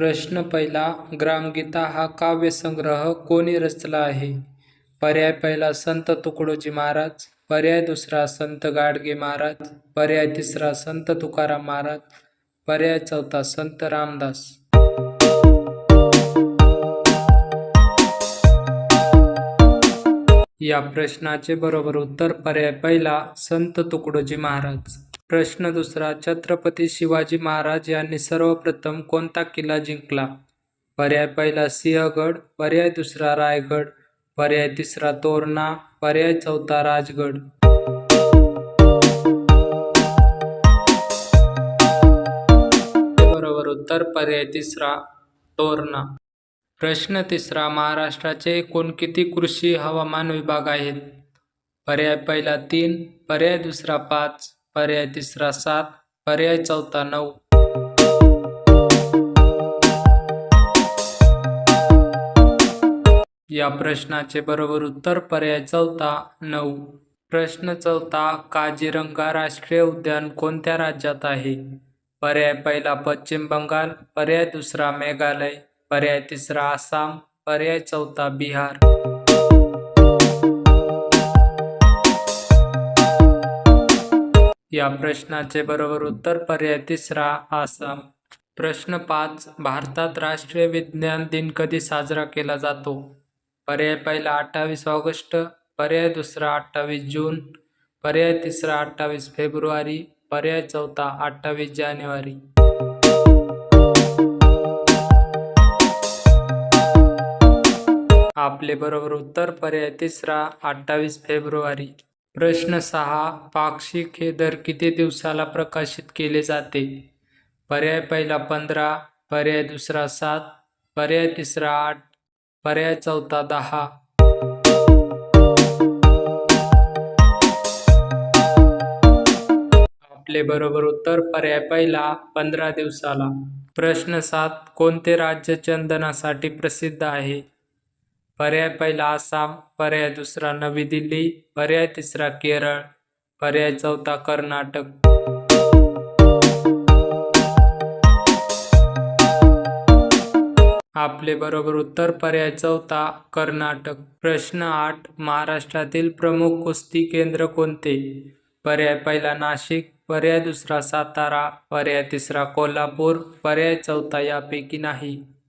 प्रश्न पहिला ग्रामगीता हा काव्यसंग्रह कोणी रचला आहे? पर्याय पहिला संत तुकडोजी महाराज. पर्याय दुसरा संत गाडगे महाराज. पर्याय तिसरा संत तुकाराम महाराज. पर्याय चौथा संत रामदास. या प्रश्नाचे बरोबर उत्तर पर्याय पहिला संत तुकडोजी महाराज. प्रश्न दुसरा छत्रपती शिवाजी महाराज यांनी सर्वप्रथम कोणता किल्ला जिंकला? पर्याय पहिला सिंहगड. पर्याय दुसरा रायगड. पर्याय तिसरा तोरणा. पर्याय चौथा राजगड. बरोबर उत्तर पर्याय तिसरा तोरणा. प्रश्न तिसरा महाराष्ट्राचे एकूण किती कृषी हवामान विभाग आहेत? पर्याय पहिला तीन. पर्याय दुसरा पाच. पर्याय तिसरा सात पर्याय चौथा नऊ. या प्रश्नाचे बरोबर उत्तर पर्याय चौथा नऊ. प्रश्न चौथा काझीरंगा राष्ट्रीय उद्यान कोणत्या राज्यात आहे? पर्याय पहिला पश्चिम बंगाल पर्याय दुसरा मेघालय पर्याय तिसरा आसाम पर्याय चौथा बिहार. या प्रश्नाचे बरोबर उत्तर पर्याय तिसरा आसाम. प्रश्न पाच भारतात राष्ट्रीय विज्ञान दिन कधी साजरा केला जातो? पर्याय पहिला अठ्ठावीस ऑगस्ट पर्याय दुसरा अठ्ठावीस जून पर्याय तिसरा अठ्ठावीस फेब्रुवारी पर्याय चौथा अठ्ठावीस जानेवारी. आपले बरोबर उत्तर पर्याय तिसरा अठ्ठावीस फेब्रुवारी. प्रश्न सहा पाक्षिक हे दर किती दिवसाला प्रकाशित केले जाते? पर्याय पहिला पंधरा पर्याय दुसरा सात पर्याय तिसरा आठ पर्याय चौथा दहा. आपले बरोबर उत्तर पर्याय पहिला पंधरा दिवसाला. प्रश्न सात कोणते राज्य चंदनासाठी प्रसिद्ध आहे? पर्याय पहिला आसाम पर्याय दुसरा नवी दिल्ली पर्याय तिसरा केरळ पर्याय चौथा कर्नाटक. आपले बरोबर उत्तर पर्याय चौथा कर्नाटक. प्रश्न आठ महाराष्ट्रातील प्रमुख कुस्ती केंद्र कोणते? पर्याय पहिला नाशिक पर्याय दुसरा सातारा पर्याय तिसरा कोल्हापूर पर्याय चौथा यापैकी नाही.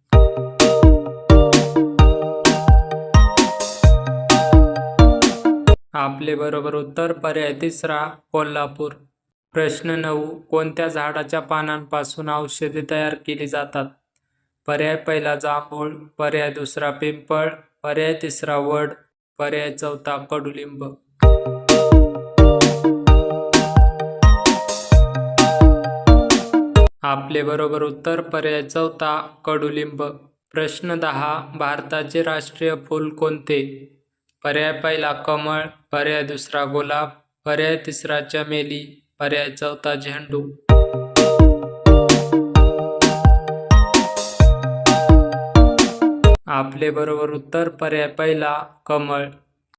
आपले बरोबर उत्तर पर्याय तिसरा कोल्हापूर. प्रश्न नऊ कोणत्या झाडाच्या पानांपासून औषधे तयार केली जातात? पर्याय पहिला जांभूळ पर्याय दुसरा पिंपळ पर्याय तिसरा वड पर्याय चौथा कडुलिंब. आपले बरोबर उत्तर पर्याय चौथा कडुलिंब. प्रश्न दहा भारताचे राष्ट्रीय फूल कोणते? पर्याय पहिला कमळ पर्याय दुसरा गुलाब पर्याय तिसरा चमेली पर्याय चौथा झेंडू. आपले बरोबर उत्तर पर्याय पहिला कमळ.